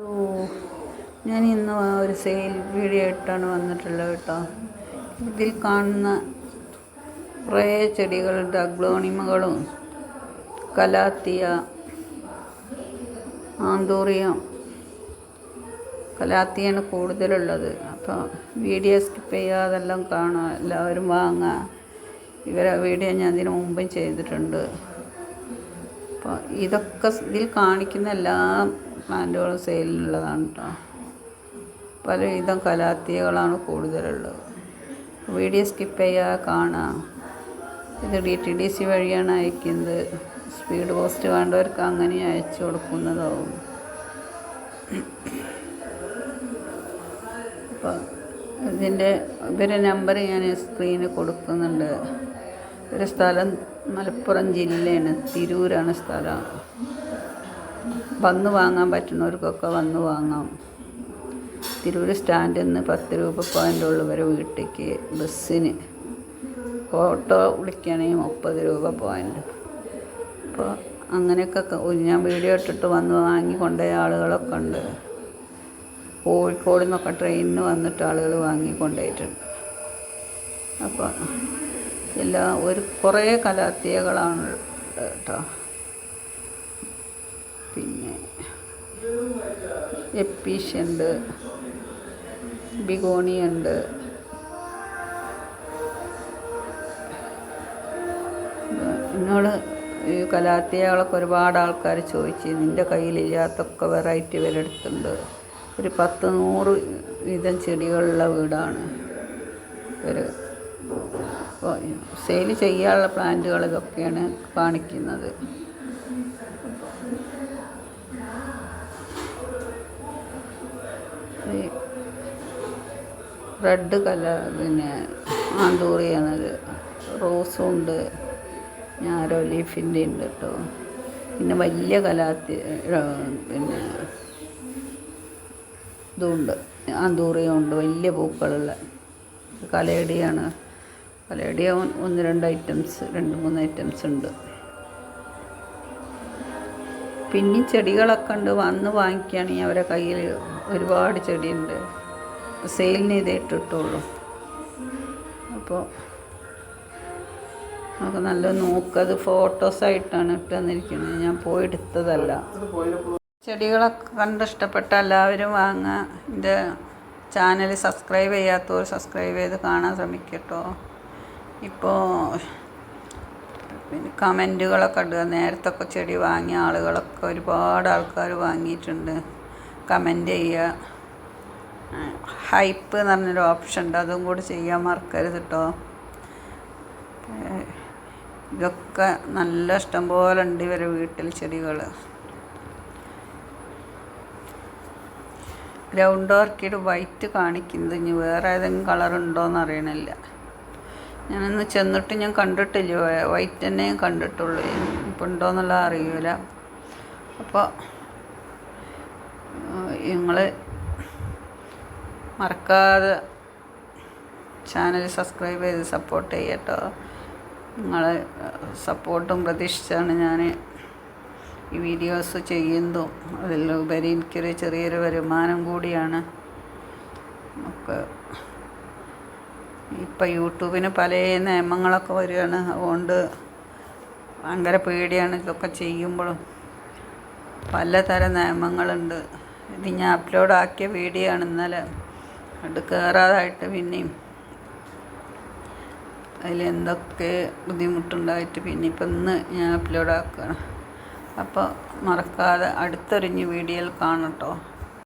ഓ ഞാൻ ഇന്ന് ഒരു സെയിൽ വീഡിയോ ആയിട്ടാണ് വന്നിട്ടുള്ളത് കേട്ടോ. ഇതിൽ കാണുന്ന കുറേ ചെടികളുടെ അഗ്ലോണിമകളും കലാത്തിയ ആന്തൂറിയം കലാത്തിയാണ് കൂടുതലുള്ളത്. അപ്പോൾ വീഡിയോ സ്കിപ്പ് ചെയ്യാതെല്ലാം കാണുക എല്ലാവരും വാങ്ങുക. ഇവരെ വീഡിയോ ഞാൻ ഇതിനു മുമ്പും ചെയ്തിട്ടുണ്ട്. അപ്പോൾ ഇതൊക്കെ ഇതിൽ കാണിക്കുന്ന എല്ലാ പ്ലാന്റുകളും സെയിലിനുള്ളതാണ് കേട്ടോ പലവിധം കലാത്തിയകളാണ് കൂടുതലുള്ളത്. വീഡിയോ സ്കിപ്പ് ചെയ്യാതെ കാണാം. ഇത് ഡി ടി ഡി സി വഴിയാണ് അയക്കുന്നത്. സ്പീഡ് പോസ്റ്റ് വേണ്ടവർക്ക് അങ്ങനെ അയച്ചു കൊടുക്കുന്നതാവും. അപ്പോൾ ഇതിന്റെ ഇവരെ നമ്പർ ഞാൻ സ്ക്രീനിൽ കൊടുക്കുന്നുണ്ട്. ഒരു സ്ഥലം മലപ്പുറം ജില്ലയാണ്. തിരൂരാണ് സ്ഥലം. വന്ന് വാങ്ങാൻ പറ്റുന്നവർക്കൊക്കെ വന്നു വാങ്ങാം. തിരൂർ സ്റ്റാൻഡിൽ നിന്ന് പത്ത് രൂപ പോയിന്റ് ഉള്ളു വരെ വീട്ടിലേക്ക് ബസ്സിന്. ഓട്ടോ വിളിക്കുകയാണെങ്കിൽ മുപ്പത് രൂപ പോയിന്റ് അപ്പോൾ അങ്ങനെയൊക്കെ ഞാൻ വീഡിയോ ഇട്ടിട്ട് വന്ന് വാങ്ങി കൊണ്ടുപോയ ആളുകളൊക്കെ ഉണ്ട്. കോഴിക്കോട് നിന്നൊക്കെ ട്രെയിനിന് വന്നിട്ട് ആളുകൾ വാങ്ങി കൊണ്ടുപോയിട്ടുണ്ട്. അപ്പോൾ എല്ലാ ഒരു കുറേ കലാത്തിയകളാണ് കേട്ടോ പിന്നെ എപ്പീഷുണ്ട് ബിഗോണിയുണ്ട് എന്നോട് ഈ കലാത്തിയകളൊക്കെ ഒരുപാട് ആൾക്കാർ ചോദിച്ചു നിന്റെ കയ്യിലില്ലാത്തൊക്കെ വെറൈറ്റി ഇവരെടുത്തുണ്ട് ഒരു പത്ത് നൂറ് വീതം ചെടികളുള്ള വീടാണ് ഒരു സെയിൽ ചെയ്യാനുള്ള പ്ലാന്റുകൾ ഇതൊക്കെയാണ് കാണിക്കുന്നത്. റെഡ് കലർ പിന്നെ ആന്തൂറിയാണത് റോസും ഉണ്ട്. ഞാരോ ലീഫിന്റെ ഉണ്ട് കേട്ടോ പിന്നെ വലിയ കലാത്തി പിന്നെ ഇതുണ്ട്. ആന്തൂറിയുണ്ട് വലിയ പൂക്കളുള്ള കലയടിയാണ് കലയടി ഒന്ന് രണ്ട് ഐറ്റംസ് രണ്ട് മൂന്ന് ഐറ്റംസ് ഉണ്ട്. പിന്നെ ചെടികളൊക്കെ ഉണ്ട്. വന്ന് വാങ്ങിക്കുകയാണെങ്കിൽ അവരെ കയ്യിൽ ഒരുപാട് ചെടിയുണ്ട്. സെയിലിന് ഇതേ ഇട്ടിട്ടുള്ളൂ. അപ്പോൾ നമുക്ക് നല്ല നോക്കത് ഫോട്ടോസായിട്ടാണ് ഇട്ട് തന്നിരിക്കുന്നത് ഞാൻ പോയി എടുത്തതല്ല ചെടികളൊക്കെ കണ്ട് ഇഷ്ടപ്പെട്ട എല്ലാവരും വാങ്ങുക. എന്റെ ചാനൽ സബ്സ്ക്രൈബ് ചെയ്യാത്തവർ സബ്സ്ക്രൈബ് ചെയ്ത് കാണാൻ ശ്രമിക്കട്ടോ. ഇപ്പോൾ പിന്നെ കമന്റുകളൊക്കെ ഇടുക. നേരത്തൊക്കെ ചെടി വാങ്ങിയ ആളുകളൊക്കെ ഒരുപാട് ആൾക്കാർ വാങ്ങിയിട്ടുണ്ട്. കമന്റ് ചെയ്യുക. ഹൈപ്പ് എന്ന് പറഞ്ഞൊരു ഓപ്ഷൻ ഉണ്ട് അതും കൂടി ചെയ്യാൻ മറക്കരുത് കേട്ടോ ഇതൊക്കെ നല്ല ഇഷ്ടം പോലെ ഉണ്ട് ഇവരെ വീട്ടിൽ ചെടികൾ ഗ്രൗണ്ട് ഓർക്കിഡ് വൈറ്റ് കാണിക്കുന്നത്. ഇനി വേറെ ഏതെങ്കിലും കളർ ഉണ്ടോയെന്ന് അറിയണില്ല. ഞാനൊന്ന് ചെന്നിട്ട് ഞാൻ കണ്ടിട്ടില്ല? വൈറ്റ് തന്നെ കണ്ടിട്ടുള്ളൂ. ഇപ്പം ഉണ്ടോയെന്നുള്ളത് അറിയില്ല അപ്പോൾ നിങ്ങൾ മറക്കാതെ ചാനൽ സബ്സ്ക്രൈബ് ചെയ്ത് സപ്പോർട്ട് ചെയ്യട്ടോ. നിങ്ങളെ സപ്പോർട്ടും പ്രതീക്ഷിച്ചാണ് ഞാൻ ഈ വീഡിയോസ് ചെയ്യുന്നതും. അതിലുപരി എനിക്കൊരു ചെറിയൊരു വരുമാനം കൂടിയാണ്. നമുക്ക് ഇപ്പം യൂട്യൂബിന് പല നിയമങ്ങളൊക്കെ വരികയാണ്. അതുകൊണ്ട് ഭയങ്കര പേടിയാണ് ഇതൊക്കെ ചെയ്യുമ്പോഴും. പലതരം നിയമങ്ങളുണ്ട്. ഇത് ഞാൻ അപ്ലോഡ് ആക്കിയ വീഡിയോ ആണ് ഇന്നലെ. അത് കയറാതായിട്ട് പിന്നെയും. അതിലെന്തൊക്കെ ബുദ്ധിമുട്ടുണ്ടായിട്ട് പിന്നെ ഇപ്പം ഇന്ന് ഞാൻ അപ്ലോഡ് ആക്കുകയാണ് അപ്പോൾ മറക്കാതെ അടുത്തൊരു വീഡിയോയിൽ കാണട്ടോ